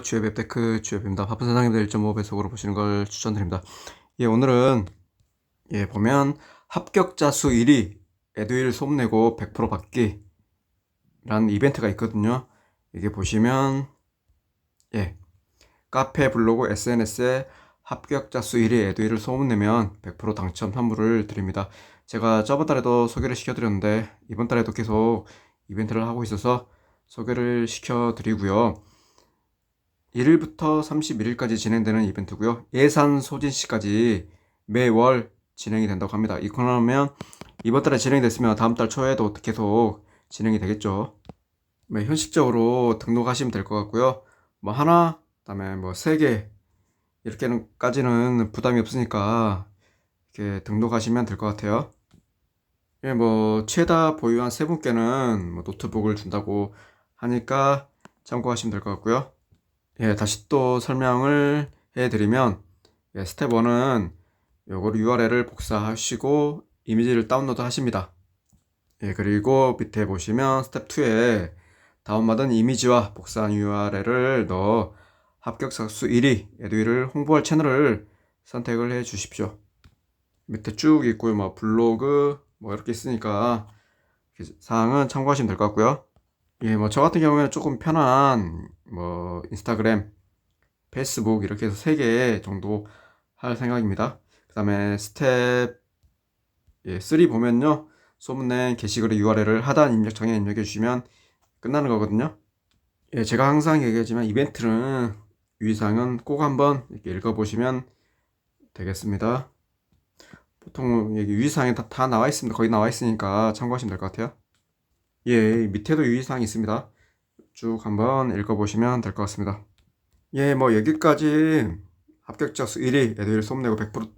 주의 웹테크 주엽입니다. 바쁜 사장님들 1.5 배속으로 보시는 걸 추천드립니다. 예, 오늘은 예, 보면 합격자 수 1위 에듀윌 소문내고 100% 받기 라는 이벤트가 있거든요. 이게 보시면 예, 카페, 블로그, SNS에 합격자 수 1위 에듀윌을 소문내면 100% 당첨 선물을 드립니다. 제가 저번 달에도 소개를 시켜드렸는데 이번 달에도 계속 이벤트를 하고 있어서 소개를 시켜드리고요. 1일부터 31일까지 진행되는 이벤트고요. 예산 소진 시까지 매월 진행이 된다고 합니다. 이 그러면 이번 달에 진행됐으면 다음 달 초에도 계속 진행이 되겠죠. 네, 현실적으로 등록하시면 될 것 같고요. 뭐 하나, 그다음에 뭐 세 개 이렇게까지는 부담이 없으니까 이렇게 등록하시면 될 것 같아요. 예, 뭐 최다 보유한 세 분께는 뭐 노트북을 준다고 하니까 참고하시면 될 것 같고요. 예, 다시 또 설명을 해드리면 예, 스텝 1은 요걸 URL을 복사하시고 이미지를 다운로드 하십니다. 예, 그리고 밑에 보시면 스텝 2에 다운받은 이미지와 복사한 URL을 넣어 합격자 수 1위 에듀윌을 홍보할 채널을 선택을 해 주십시오. 밑에 쭉 있고요. 뭐 블로그 뭐 이렇게 있으니까 사항은 참고하시면 될 것 같고요. 예, 뭐 저 같은 경우에는 조금 편한 뭐 인스타그램, 페이스북 이렇게 해서 3개 정도 할 생각입니다. 그 다음에 스텝 예, 3 보면요. 소문낸 게시글의 URL을 하단 입력창에 입력해 주시면 끝나는 거거든요. 예, 제가 항상 얘기하지만 이벤트는 유의사항은 꼭 한번 이렇게 읽어보시면 되겠습니다. 보통 여기 유의사항이 다, 다 나와 있습니다. 거의 나와 있으니까 참고하시면 될 것 같아요. 예, 밑에도 유의사항이 있습니다. 쭉 한번 읽어보시면 될 것 같습니다. 예, 뭐 여기까지 합격자 수 1위 애들 소문내고 100%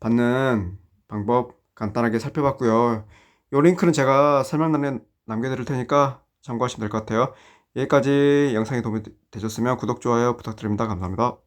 받는 방법 간단하게 살펴봤고요. 이 링크는 제가 설명란에 남겨드릴 테니까 참고하시면 될 것 같아요. 여기까지 영상이 도움이 되셨으면 구독, 좋아요 부탁드립니다. 감사합니다.